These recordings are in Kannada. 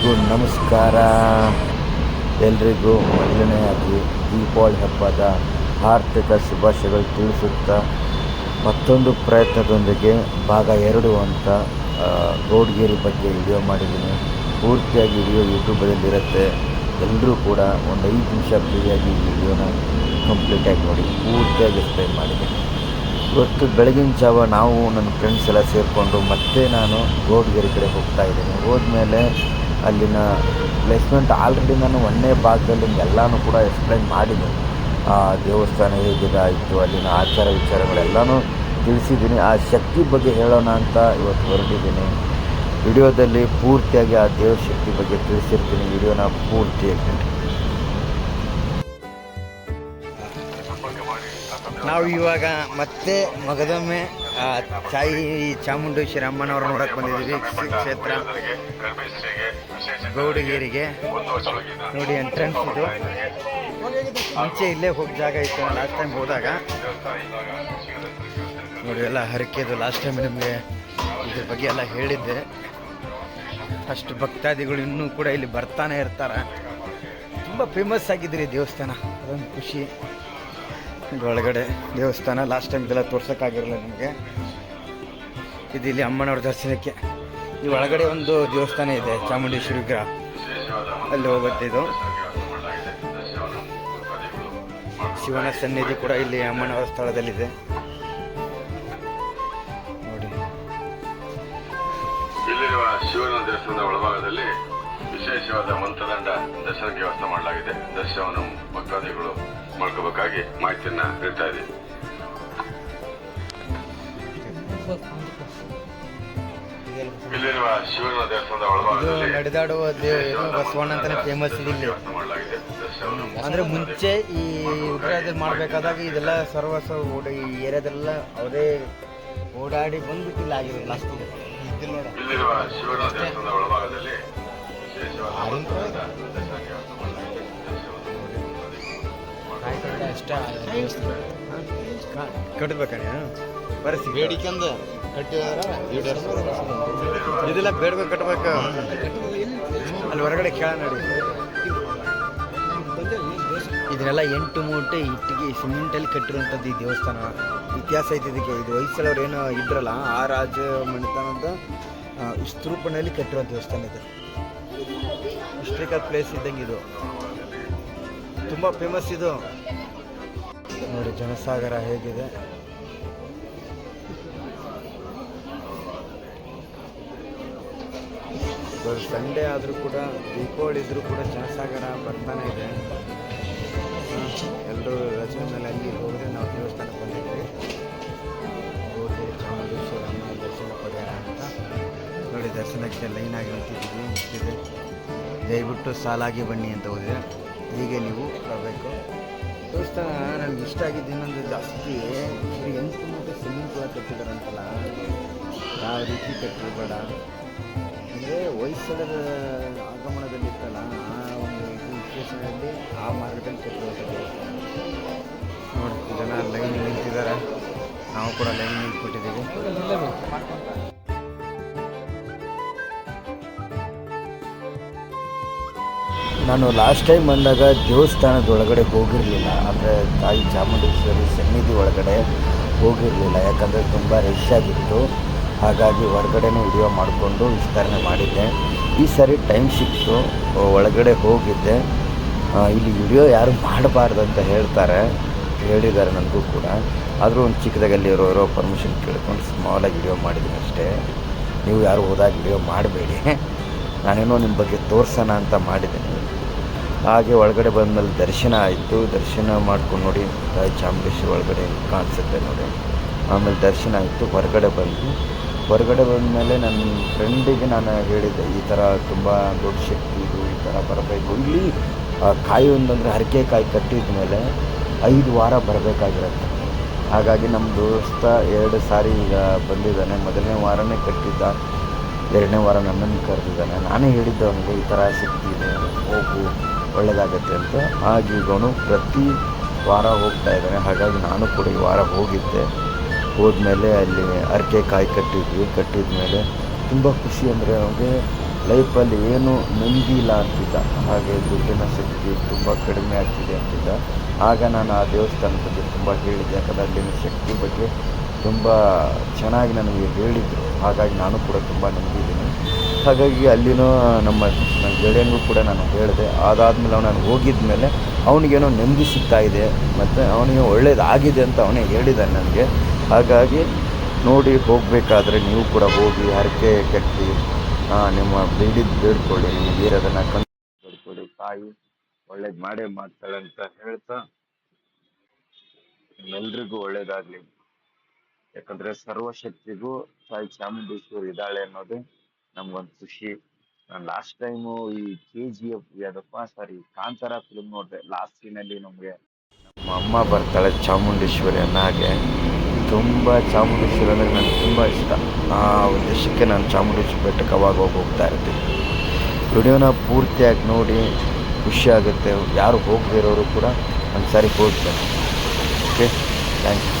ಎಲ್ರಿಗೂ ನಮಸ್ಕಾರ. ಎಲ್ರಿಗೂ ಮೊದಲನೆಯಾಗಿ ದೀಪಾವಳಿ ಹಬ್ಬದ ಆರ್ಥಿಕ ಶುಭಾಶಯಗಳು ತಿಳಿಸುತ್ತಾ ಮತ್ತೊಂದು ಪ್ರಯತ್ನದೊಂದಿಗೆ ಭಾಗ ಎರಡು ಅಂತ ರೋಡ್ಗೇರಿ ಬಗ್ಗೆ ವಿಡಿಯೋ ಮಾಡಿದ್ದೀನಿ. ಪೂರ್ತಿಯಾಗಿ ವಿಡಿಯೋ ಯೂಟ್ಯೂಬಲ್ಲಿರುತ್ತೆ ಎಲ್ಲರೂ ಕೂಡ ಒಂದು ಐದು ನಿಮಿಷ ಫ್ರೀಯಾಗಿ ವಿಡಿಯೋನ ಕಂಪ್ಲೀಟಾಗಿ ನೋಡಿ. ಪೂರ್ತಿಯಾಗಿ ಎಕ್ಸ್ಪ್ಲೈನ್ ಮಾಡಿದ್ದೀನಿ ಇವತ್ತು ಬೆಳಗಿನ ಜಾವ ನಾವು, ನನ್ನ ಫ್ರೆಂಡ್ಸ್ ಎಲ್ಲ ಸೇರಿಕೊಂಡು ಮತ್ತೆ ನಾನು ರೋಡ್ಗೇರಿ ಕಡೆ ಹೋಗ್ತಾ ಇದ್ದೀನಿ. ಹೋದ್ಮೇಲೆ ಅಲ್ಲಿನ ಪ್ಲೇಸ್ಮೆಂಟ್ ಆಲ್ರೆಡಿ ನಾನು ಒಂದನೇ ಭಾಗದಲ್ಲಿ ಎಲ್ಲನೂ ಕೂಡ ಎಕ್ಸ್ಪ್ಲೈನ್ ಮಾಡಿದ್ದೀನಿ ಆ, ದೇವಸ್ಥಾನ ಹೇಗಿದೆ ಆಯಿತು, ಅಲ್ಲಿನ ಆಚಾರ ವಿಚಾರಗಳೆಲ್ಲನೂ ತಿಳಿಸಿದ್ದೀನಿ. ಆ ಶಕ್ತಿ ಬಗ್ಗೆ ಹೇಳೋಣ ಅಂತ ಇವತ್ತು ಹೊರಟಿದ್ದೀನಿ. ವಿಡಿಯೋದಲ್ಲಿ ಪೂರ್ತಿಯಾಗಿ ಆ ದೇವಶಕ್ತಿ ಬಗ್ಗೆ ತಿಳಿಸಿರ್ತೀನಿ. ವಿಡಿಯೋನ ಪೂರ್ತಿಯಾಗಿ ನಾವು ಇವಾಗ ಮತ್ತೆ ಮಗದೊಮ್ಮೆ ತಾಯಿ ಚಾಮುಂಡೇಶ್ವರಿ ಅಮ್ಮನವ್ರ ನೋಡಕ್ಕೆ ಬಂದಿದ್ದೀವಿ. ಕ್ಷೇತ್ರ ಗೌಡಗೇರಿಗೆ. ನೋಡಿ ಎಂಟ್ರೆನ್ಸ್ ಇದು. ಮುಂಚೆ ಇಲ್ಲೇ ಹೋಗಿ ಜಾಗ ಇತ್ತು. ಲಾಸ್ಟ್ ಟೈಮ್ ಹೋದಾಗ. ನೋಡಿ, ಎಲ್ಲ ಹರಕೆದು. ಲಾಸ್ಟ್ ಟೈಮ್ ನಿಮಗೆ ಇದ್ರ ಬಗ್ಗೆ ಎಲ್ಲ ಹೇಳಿದ್ದೆ. ಅಷ್ಟು ಭಕ್ತಾದಿಗಳು ಇನ್ನೂ ಕೂಡ ಇಲ್ಲಿ ಬರ್ತಾನೆ ಇರ್ತಾರೆ. ತುಂಬ ಫೇಮಸ್ ಆಗಿದ್ರಿ ದೇವಸ್ಥಾನ. ಅದೊಂದು ಖುಷಿ. ಒಳಗಡೆ ದೇವಸ್ಥಾನ. ಲಾಸ್ಟ್ ಟೈಮ್ ಇದೆಲ್ಲ ತೋರ್ಸೋಕ್ಕಾಗಿರಲ್ಲ ನಿಮಗೆ. ಇದು ಇಲ್ಲಿ ಅಮ್ಮನವ್ರ ದರ್ಶನಕ್ಕೆ. ಈ ಒಳಗಡೆ ಒಂದು ದೇವಸ್ಥಾನ ಇದೆ, ಚಾಮುಂಡೇಶ್ವರಿ ವಿಗ್ರಹ. ಅಲ್ಲಿ ಹೋಗುತ್ತೆ ಇದು. ಶಿವನ ಸನ್ನಿಧಿ ಕೂಡ ಇಲ್ಲಿ ಅಮ್ಮನವರ ಸ್ಥಳದಲ್ಲಿದೆ. ನೋಡಿ. ಇಲ್ಲಿರುವ ಶಿವನ ದೇವಸ್ಥಾನದ ಒಳಭಾಗದಲ್ಲಿ ವಿಶೇಷವಾದ ಮಂತ್ರದಂಡ ದರ್ಶನಕ್ಕೆ ವ್ಯವಸ್ಥೆ ಮಾಡಲಾಗಿದೆ. ದರ್ಶನವನ್ನು ಭಕ್ತಾದಿಗಳು ಮಾಡ್ಕೋಬೇಕಾಗಿ ಮಾಹಿತಿಯನ್ನ ನೀಡ್ತಾ ಇದೆ ಇಲ್ಲಿರುವ ಶಿವನ ದೇವಸ್ಥಾನದ ಒಳಭಾಗದಲ್ಲಿ ನಡೆದಾಡುವ ದೇವ ಏನು ಬಸವಣ್ಣ ಅಂತಾನೆ ಫೇಮಸ್ ಇದೆ ಇಲ್ಲಿ. ಮಾಡಲಾಗಿದೆ. ಅಂದ್ರೆ ಮುಂಚೆ ಈ ವಿಗ್ರಹದಲ್ಲಿ ಮಾಡಬೇಕಾದಾಗ ಇದೆಲ್ಲ ಸರ್ವಸ ಓಡ ಈ ಏರಿಯಾದೆಲ್ಲ ಅವರೇ ಓಡಾಡಿ ಬಂದ್ಬಿಟ್ಟು ಇಲ್ಲಿ ಆಗಿರೋದು. ಲಾಸ್ಟ್ ನೋಡ. ಇಲ್ಲಿರುವ ಶಿವನ ದೇವಸ್ಥಾನದ ಒಳಭಾಗದಲ್ಲಿ ವಿಶೇಷವಾದ ಮಂತ್ರದಂಡ ದರ್ಶನಕ್ಕೆ ಅಷ್ಟೇ ಕಟ್ಟಬೇಕಣ್ಣ ಬರಸಿ. ಬೇಡಿಕೆಂದು ಕಟ್ಟಿದಾರ ಇದೆಲ್ಲ ಬೇಡ್ಬೇಕು ಕಟ್ಬೇಕು ಅಲ್ಲಿ ಹೊರಗಡೆ ಕೇಳ ನೋಡಿ. ಇದನ್ನೆಲ್ಲ ಎಂಟು ಮೂಟೆ ಇಟ್ಟಿಗೆ ಸಿಮೆಂಟಲ್ಲಿ ಕಟ್ಟಿರುವಂಥದ್ದು ಈ ದೇವಸ್ಥಾನ. ಇತಿಹಾಸ ಐತೆ ಇದಕ್ಕೆ. ಇದು ವಯಸ್ಸಲ್ಲವ್ರು ಏನು ಇದ್ರಲ್ಲ ಆ ರಾಜ ಮನೆತನದ ವಿಸ್ತೃಪಣೆಯಲ್ಲಿ ಕಟ್ಟಿರೋ ದೇವಸ್ಥಾನ ಇದು. ಹಿಸ್ಟ್ರಿಕಲ್ ಪ್ಲೇಸ್ ಇದ್ದಂಗೆ ಇದು. ತುಂಬ ಫೇಮಸ್ ಇದು. ನೋಡಿ, ಜನಸಾಗರ ಹೇಗಿದೆ. ಸಂಡೇ ಆದರೂ ಕೂಡ ದೀಪಾವಳಿ ಇದ್ರೂ ಕೂಡ ಜನಸಾಗರ ಬರ್ತಾನೆ ಇದೆ. ಎಲ್ಲರೂ ರಜೆ ಮೇಲೆ ಅಲ್ಲಿ ಹೋದರೆ ನಾವು ದೇವಸ್ಥಾನಕ್ಕೆ ಬಂದಿದ್ವಿ. ಹೋಗಿ ದರ್ಶನ ಪಡೆಯೋಣ ಅಂತ. ನೋಡಿ, ದರ್ಶನಕ್ಕೆ ಲೈನಾಗಿ ನಿಂತಿದ್ದೀವಿ. ದಯವಿಟ್ಟು ಸಾಲಾಗಿ ಬನ್ನಿ ಅಂತ ಹೋದರೆ. ಹೀಗೆ ನೀವು ಬರಬೇಕು. ದೇವಸ್ಥಾನ ನನಗೆ ಇಷ್ಟ ಆಗಿದ್ದು ಇನ್ನೊಂದು ಜಾಸ್ತಿ. ಬರೀ ಎಂಟು ಮೂಟೆ ಸಿಮೆಂಟ್ ಒಳಗೆ ಕಟ್ಟಿದಾರಂತಲ್ಲ ಯಾವ ರೀತಿ ಕಟ್ಟಿರಬೇಡ. ಅಂದರೆ ಹೊಯ್ಸಳರ ಆಗಮನದಲ್ಲಿತ್ತಲ್ಲ ಆ ಒಂದು ಇದು ಆ ಮಾರ್ಗದಲ್ಲಿ ಕಟ್ಟಿರೋದು. ನೋಡಿ ಜನ ಲೈನ್ ನಿಂತಿದ್ದಾರೆ. ನಾವು ಕೂಡ ಲೈನ್ ನಿಂತ್ಬಿಟ್ಟಿದ್ದೀವಿ. ನಾನು ಲಾಸ್ಟ್ ಟೈಮ್ ಬಂದಾಗ ದೇವಸ್ಥಾನದ ಒಳಗಡೆ ಹೋಗಿರಲಿಲ್ಲ. ಅಂದರೆ ತಾಯಿ ಚಾಮುಂಡೇಶ್ವರಿ ಸನ್ನಿಧಿ ಒಳಗಡೆ ಹೋಗಿರಲಿಲ್ಲ. ಯಾಕಂದರೆ ತುಂಬ ರಶ್ ಆಗಿತ್ತು. ಹಾಗಾಗಿ ಹೊರಗಡೆನೇ ವಿಡಿಯೋ ಮಾಡಿಕೊಂಡು ವಿಸ್ತರಣೆ ಮಾಡಿದ್ದೆ. ಈ ಸರಿ ಟೈಮ್ ಸಿಕ್ತು. ಒಳಗಡೆ ಹೋಗಿದ್ದೆ. ಇಲ್ಲಿ ವಿಡಿಯೋ ಯಾರು ಮಾಡಬಾರ್ದು ಅಂತ ಹೇಳ್ತಾರೆ. ಹೇಳಿದ್ದಾರೆ ನನಗೂ ಕೂಡ. ಆದರೂ ಒಂದು ಚಿಕ್ಕದಾಗಲ್ಲಿ ಇರೋರೋ ಪರ್ಮಿಷನ್ ಕೇಳ್ಕೊಂಡು ಸ್ಮಾಲಾಗಿ ವಿಡಿಯೋ ಮಾಡಿದ್ದೀನಿ ಅಷ್ಟೇ. ನೀವು ಯಾರು ಹೋದಾಗ ವಿಡಿಯೋ ಮಾಡಬೇಡಿ. ನಾನೇನೋ ನಿಮ್ಮ ಬಗ್ಗೆ ತೋರಿಸೋಣ ಅಂತ ಮಾಡಿದ್ದೀನಿ. ಹಾಗೆ ಒಳಗಡೆ ಬಂದಮೇಲೆ ದರ್ಶನ ಆಯಿತು. ದರ್ಶನ ಮಾಡ್ಕೊಂಡು ನೋಡಿ, ತಾಯಿ ಚಾಮುಂಡೇಶ್ವರಿ ಒಳಗಡೆ ಕಾಣಿಸುತ್ತೆ ನೋಡಿ. ಆಮೇಲೆ ದರ್ಶನ ಆಯಿತು. ಹೊರಗಡೆ ಬಂದು ಹೊರಗಡೆ ಬಂದಮೇಲೆ ನನ್ನ ಫ್ರೆಂಡಿಗೆ ನಾನು ಹೇಳಿದ್ದೆ, ಈ ಥರ ತುಂಬ ದೊಡ್ಡ ಶಕ್ತಿ ಇದು, ಈ ಥರ ಬರಬೇಕು. ಇಲ್ಲಿ ಕಾಯಿ ಒಂದಂದರೆ ಹರಕೆ ಕಾಯಿ ಕಟ್ಟಿದ ಮೇಲೆ ಐದು ವಾರ ಬರಬೇಕಾಗಿರುತ್ತೆ. ಹಾಗಾಗಿ ನಮ್ಮ ದೋಸ್ತ ಎರಡು ಸಾರಿ ಈಗ ಬಂದಿದ್ದಾನೆ. ಮೊದಲನೇ ವಾರನೇ ಕಟ್ಟಿದ್ದ. ಎರಡನೇ ವಾರ ನನ್ನನ್ನು ಕರೆದಿದ್ದಾನೆ. ನಾನೇ ಹೇಳಿದ್ದೆ ಅವನಿಗೆ ಈ ಥರ ಇದೆ, ಹೋಗು ಒಳ್ಳೆಯದಾಗತ್ತೆ ಅಂತ. ಹಾಗೆ ಇವನು ಪ್ರತಿ ವಾರ ಹೋಗ್ತಾ ಇದ್ದಾನೆ. ಹಾಗಾಗಿ ನಾನು ಕೂಡ ಈ ವಾರ ಹೋಗಿದ್ದೆ. ಹೋದ್ಮೇಲೆ ಅಲ್ಲಿ ಅರಕೆ ಕಾಯಿ ಕಟ್ಟಿದ್ವಿ. ಕಟ್ಟಿದ ಮೇಲೆ ತುಂಬ ಖುಷಿ ಅಂದರೆ ಅವನಿಗೆ ಲೈಫಲ್ಲಿ ಏನು ನೆಮ್ಮದಿ ಇಲ್ಲ ಅಂತಿದ್ದ. ಹಾಗೆ ದುಡ್ಡಿನ ಶಕ್ತಿ ತುಂಬ ಕಡಿಮೆ ಆಗ್ತಿದೆ ಅಂತಿದ್ದ. ಆಗ ನಾನು ಆ ದೇವಸ್ಥಾನದ ಬಗ್ಗೆ ತುಂಬ ಹೇಳಿದ್ದೆ. ಯಾಕಂದರೆ ಅಲ್ಲಿನ ಶಕ್ತಿ ಬಗ್ಗೆ ತುಂಬ ಚೆನ್ನಾಗಿ ನನಗೆ ಹೇಳಿದರು. ಹಾಗಾಗಿ ನಾನು ಕೂಡ ತುಂಬ ನಂಬಿದ್ದೀನಿ. ಹಾಗಾಗಿ ಅಲ್ಲಿನೂ ನಮ್ಮ ನನ್ನ ಗೆಳೆಯನಿಗೂ ಕೂಡ ನಾನು ಹೇಳಿದೆ. ಅದಾದಮೇಲೆ ಅವನು ನಾನು ಹೋಗಿದ ಮೇಲೆ ಅವನಿಗೇನೋ ನೆಮ್ಮದಿ ಸಿಗ್ತಾ ಇದೆ ಮತ್ತು ಅವನಿಗೆ ಒಳ್ಳೇದಾಗಿದೆ ಅಂತ ಅವನೇ ಹೇಳಿದ್ದಾನೆ ನನಗೆ. ಹಾಗಾಗಿ ನೋಡಿ ಹೋಗಬೇಕಾದ್ರೆ ನೀವು ಕೂಡ ಹೋಗಿ ಹರಕೆ ಕಟ್ಟಿ ನಿಮ್ಮ ಬೇಡಿದ್ದು ಬೇಡ್ಕೊಳ್ಳಿ ನಿಮಗೆ ಅದನ್ನು ಕಣ್ಣು ಬೇಡ್ಕೊಳ್ಳಿ ತಾಯಿ ಒಳ್ಳೇದು ಮಾಡೇ ಮಾಡ್ತಾಳೆ ಅಂತ ಹೇಳ್ತಾ ನಿಮ್ಮೆಲ್ರಿಗೂ ಒಳ್ಳೇದಾಗಲಿ. ಯಾಕಂದರೆ ಸರ್ವಶಕ್ತಿಗೂ ತಾಯಿ ಚಾಮುಂಡೇಶ್ವರಿ ಇದ್ದಾಳೆ ಅನ್ನೋದು ನಮ್ಗೊಂದು ಖುಷಿ. ನಾನು ಲಾಸ್ಟ್ ಟೈಮು ಈ ಕೆ ಜಿ ಎಫ್ ಯಾವ್ದಪ್ಪ ಸಾರಿ ಕಾಂತಾರ ಫಿಲ್ಮ್ ನೋಡಿದೆ. ಲಾಸ್ಟ್ ಸೀನಲ್ಲಿ ನಮಗೆ ನಮ್ಮ ಅಮ್ಮ ಬರ್ತಾಳೆ ಚಾಮುಂಡೇಶ್ವರಿ ಅನ್ನೋ ಹಾಗೆ. ತುಂಬ ಚಾಮುಂಡೇಶ್ವರಿ ಅಂದರೆ ನನಗೆ ತುಂಬ ಇಷ್ಟ. ಆ ಉದ್ದೇಶಕ್ಕೆ ನಾನು ಚಾಮುಂಡೇಶ್ವರಿ ಬೆಟ್ಟಕ್ಕೆ ಅವಾಗ ಹೋಗಿ ಹೋಗ್ತಾ ಇರ್ತೀನಿ. ವಿಡಿಯೋನ ಪೂರ್ತಿಯಾಗಿ ನೋಡಿ, ಖುಷಿ ಆಗುತ್ತೆ. ಯಾರು ಹೋಗದೇ ಇರೋರು ಕೂಡ ಒಂದು ಸಾರಿ ಹೋಗ್ತಾರೆ. ಓಕೆ ಥ್ಯಾಂಕ್ ಯು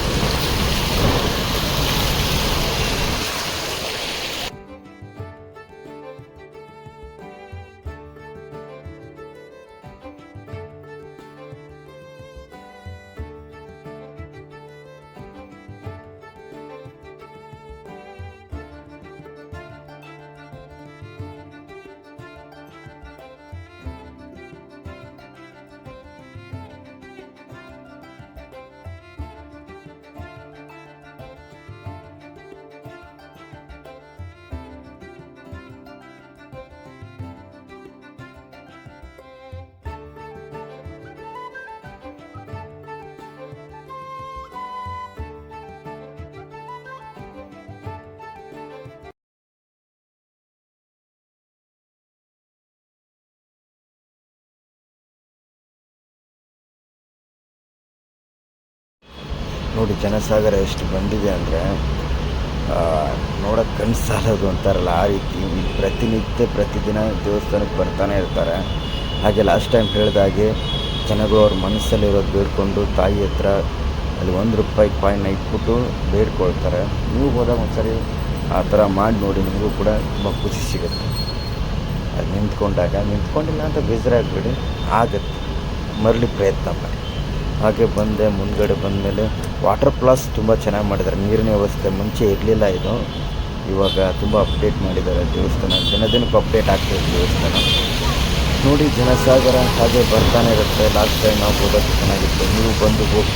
ನೋಡಿ ಜನಸಾಗರ ಎಷ್ಟು ಬಂದಿದೆ ಅಂದರೆ ನೋಡೋಕ್ಕೆ ಕಣ್ಣು ಸಾಲದು ಅಂತಾರಲ್ಲ, ಆ ರೀತಿ ಪ್ರತಿನಿತ್ಯ ಪ್ರತಿದಿನ ದೇವಸ್ಥಾನಕ್ಕೆ ಬರ್ತಾನೆ ಇರ್ತಾರೆ. ಹಾಗೆ ಲಾಸ್ಟ್ ಟೈಮ್ ಹೇಳಿದಾಗೆ ಜನಗಳು ಅವ್ರ ಮನಸ್ಸಲ್ಲಿರೋದು ಬೇಡ್ಕೊಂಡು ತಾಯಿ ಹತ್ರ ಅಲ್ಲಿ ಒಂದು ರೂಪಾಯಿ ಕಾಯಿನ ಇಟ್ಬಿಟ್ಟು ಬೇಡ್ಕೊಳ್ತಾರೆ. ನೀವು ಹೋದಾಗ ಒಂದ್ಸರಿ ಆ ಥರ ಮಾಡಿ ನೋಡಿ, ನಿಮಗೂ ಕೂಡ ತುಂಬ ಖುಷಿ ಸಿಗುತ್ತೆ. ಅದು ನಿಂತ್ಕೊಂಡಾಗ, ನಿಂತ್ಕೊಂಡಿಲ್ಲ ಅಂತ ಬೇಜಾರಾಗಬೇಡಿ, ಆಗುತ್ತೆ. ಮರಳಿ ಪ್ರಯತ್ನ ಮಾಡಿ. ಹಾಗೆ ಬಂದೆ, ಮುಂದ್ಗಡೆ ಬಂದಮೇಲೆ ವಾಟರ್ ಪ್ಲಾಸ್ ತುಂಬ ಚೆನ್ನಾಗಿ ಮಾಡಿದ್ದಾರೆ. ನೀರಿನ ವ್ಯವಸ್ಥೆ ಮುಂಚೆ ಇರಲಿಲ್ಲ ಇದು. ಇವಾಗ ತುಂಬ ಅಪ್ಡೇಟ್ ಮಾಡಿದ್ದಾರೆ ದೇವಸ್ಥಾನ. ದಿನ ದಿನಕ್ಕೆ ಅಪ್ಡೇಟ್ ಆಗ್ತಿದೆ ದೇವಸ್ಥಾನ. ನೋಡಿ ಜನಸಾಗರ ಹಾಗೆ ಬರ್ತಾನೆ ಇರುತ್ತೆ. ಲಾಸ್ಟ್ ಟೈಮ್ ನಾವು ಹೋದಷ್ಟು ಚೆನ್ನಾಗಿತ್ತು. ನೀವು ಬಂದು ಹೋಗಿ